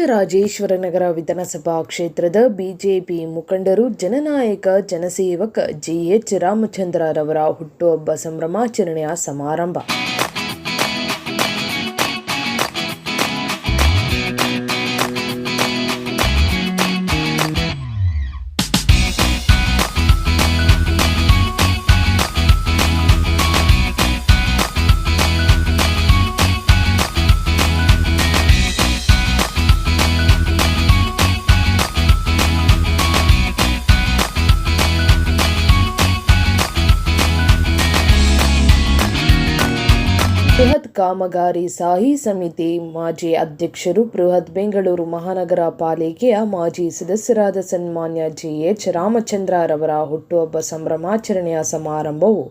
ರಾಜರಾಜೇಶ್ವರನಗರ ವಿಧಾನಸಭಾ ಕ್ಷೇತ್ರದ ಬಿಜೆಪಿ ಮುಖಂಡರು ಜನನಾಯಕ ಜನಸೇವಕ ಜಿಎಚ್ ರಾಮಚಂದ್ರರವರ ಹುಟ್ಟುಹಬ್ಬ ಸಂಭ್ರಮಾಚರಣೆಯ ಸಮಾರಂಭ. ಬೃಹತ್ ಕಾಮಗಾರಿ ಸಾಹಿ ಸಮಿತಿ ಮಾಜಿ ಅಧ್ಯಕ್ಷರು ಬೃಹತ್ ಬೆಂಗಳೂರು ಮಹಾನಗರ ಪಾಲಿಕೆಯ ಮಾಜಿ ಸದಸ್ಯರಾದ ಸನ್ಮಾನ್ಯ ಜಿಎಚ್ ರಾಮಚಂದ್ರರವರ ಹುಟ್ಟುಹಬ್ಬ ಸಂಭ್ರಮಾಚರಣೆಯ ಸಮಾರಂಭವು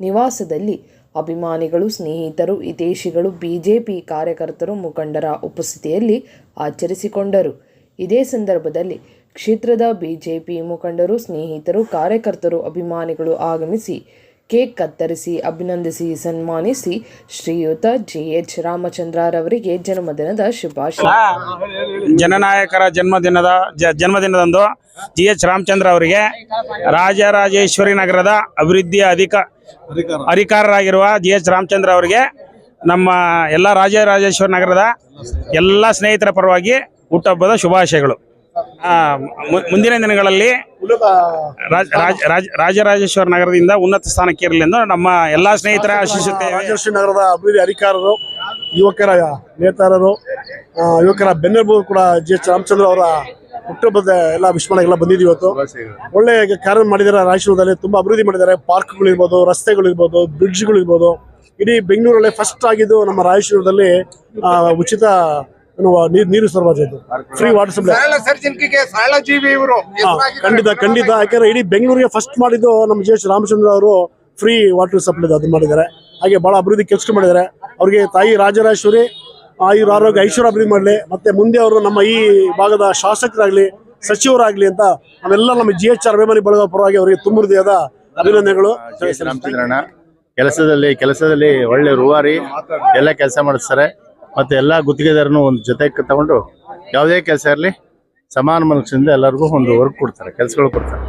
ನಿವಾಸದಲ್ಲಿ ಅಭಿಮಾನಿಗಳು, ಸ್ನೇಹಿತರು ಹಿತೇಶಿಗಳು ಬಿಜೆಪಿ ಕಾರ್ಯಕರ್ತರು ಮುಖಂಡರ ಉಪಸ್ಥಿತಿಯಲ್ಲಿ ಆಚರಿಸಿಕೊಂಡರು. ಇದೇ ಸಂದರ್ಭದಲ್ಲಿ ಕ್ಷೇತ್ರದ ಬಿಜೆಪಿ ಮುಖಂಡರು, ಸ್ನೇಹಿತರು, ಕಾರ್ಯಕರ್ತರು, ಅಭಿಮಾನಿಗಳು ಆಗಮಿಸಿ ಕೇಕ್ ಕತ್ತರಿಸಿ ಅಭಿನಂದಿಸಿ ಸನ್ಮಾನಿಸಿ ಶ್ರೀಯುತ ಜಿ ಎಚ್ ರಾಮಚಂದ್ರರವರಿಗೆ ಜನ್ಮದಿನದ ಶುಭಾಶಯ. ಜನನಾಯಕರ ಜನ್ಮದಿನದ ಜ- ಜನ್ಮದಿನದಂದು ಜಿ ಎಚ್ ರಾಮಚಂದ್ರ ಅವರಿಗೆ ರಾಜರಾಜೇಶ್ವರಿ ನಗರದ ಅಭಿವೃದ್ಧಿಯ ಅಧಿಕ ಅಧಿಕಾರರಾಗಿರುವ ಜಿ ಎಚ್ ರಾಮಚಂದ್ರ ಅವರಿಗೆ ನಮ್ಮ ಎಲ್ಲ ರಾಜರಾಜೇಶ್ವರಿ ನಗರದ ಎಲ್ಲ ಸ್ನೇಹಿತರ ಪರವಾಗಿ ಹುಟ್ಟುಹಬ್ಬದ ಶುಭಾಶಯಗಳು. ಮುಂದಿನ ದಿನಗಳಲ್ಲಿ ರಾಜ- ರಾಜ- ರಾಜ- ರಾಜರಾಜೇಶ್ವರ ನಗರದಿಂದ ಉನ್ನತ ಸ್ಥಾನಕ್ಕೆ ಇರಲಿ ಎಂದು ನಮ್ಮ ಎಲ್ಲಾ ಸ್ನೇಹಿತರ ಆಶಿಸುತ್ತೇವೆ. ರಾಜೇಶ್ವರ ನಗರದ ಅಭಿವೃದ್ಧಿ ಅಧಿಕಾರರು, ಯುವಕರ ನೇತಾರರು ಯುವಕರ ಬೆನ್ನೆಲುಬು ಕೂಡ ಜಿ ಎಚ್ ರಾಮಚಂದ್ರ ಅವರ ಹುಟ್ಟುಹಬ್ಬದ ಎಲ್ಲ ವಿಶ್ವಣೆಲ್ಲ ಬಂದಿದ್ದೀವಿ ಇವತ್ತು. ಒಳ್ಳೆ ಕಾರ್ಯ ಮಾಡಿದ್ದಾರೆ. ರಾಯಚೂರದಲ್ಲಿ ತುಂಬಾ ಅಭಿವೃದ್ಧಿ ಮಾಡಿದ್ದಾರೆ. ಪಾರ್ಕ್ಗಳಿರ್ಬೋದು ರಸ್ತೆಗಳಿರ್ಬೋದು ರಸ್ತೆಗಳು ಇರ್ಬೋದು ಬ್ರಿಡ್ಜ್ಗಳು ಇರ್ಬೋದು. ಇಡೀ ಬೆಂಗಳೂರಲ್ಲೇ ಫಸ್ಟ್ ಆಗಿದ್ದು ನಮ್ಮ ರಾಯಚೂರದಲ್ಲಿ ಉಚಿತ ನೀರು ನೀರು ಸರಬರಾಜು ಇದು. ಫ್ರೀ ವಾಟರ್ ಸಪ್ಲೈ ಸರಳ ಸರ್ಜನ್ಕಿಗೆ ಸರಳ ಜೀವಿ ಇವರು. ಖಂಡಿತ ಖಂಡಿತ. ಯಾಕಂದ್ರೆ ಇಡೀ ಬೆಂಗಳೂರಿಗೆ ಫಸ್ಟ್ ಮಾಡಿದ್ದು ನಮ್ಮ ಜಿ ಎಚ್ ರಾಮಚಂದ್ರ ಅವರು ಫ್ರೀ ವಾಟರ್ ಸಪ್ಲೈ ಅದು ಮಾಡಿದ್ದಾರೆ. ಹಾಗೆ ಬಹಳ ಅಭಿವೃದ್ಧಿ ಕೆಲಸ ಮಾಡಿದ್ದಾರೆ. ಅವ್ರಿಗೆ ತಾಯಿ ರಾಜರಾಜೇಶ್ವರಿ ಆಯುರ ಆರೋಗ್ಯ ಐಶ್ವರ್ಯ ಅಭಿವೃದ್ಧಿ ಮಾಡಲಿ ಮತ್ತೆ ಮುಂದೆ ಅವರು ನಮ್ಮ ಈ ಭಾಗದ ಶಾಸಕರಾಗ್ಲಿ ಸಚಿವರಾಗಲಿ ಅಂತ ಅವೆಲ್ಲ ನಮ್ಮ ಜಿ ಎಚ್ ಆರ್ ಅಭಿಮಾನಿ ಬಳಗ ಪರವಾಗಿ ಅವರಿಗೆ ತುಂಬ ಹೃದಯದ ಅಭಿನಂದನೆಗಳು ಎಸ್ ಕೆಲಸದಲ್ಲಿ ಕೆಲಸದಲ್ಲಿ ಒಳ್ಳೆ ರೂವಾರಿ ಎಲ್ಲ ಕೆಲಸ ಮಾಡಿಸ್ತಾರೆ. ಮತ್ತು ಎಲ್ಲ ಗುತ್ತಿಗೆದಾರನು ಒಂದು ಜೊತೆಗೆ ತಗೊಂಡು ಯಾವುದೇ ಕೆಲಸ ಇರಲಿ, ಸಮಾನ ಮನಸ್ಸಿಂದ ಎಲ್ಲರಿಗೂ ಒಂದು ವರ್ಕ್ ಕೊಡ್ತಾರೆ, ಕೆಲಸಗಳು ಕೊಡ್ತಾರೆ.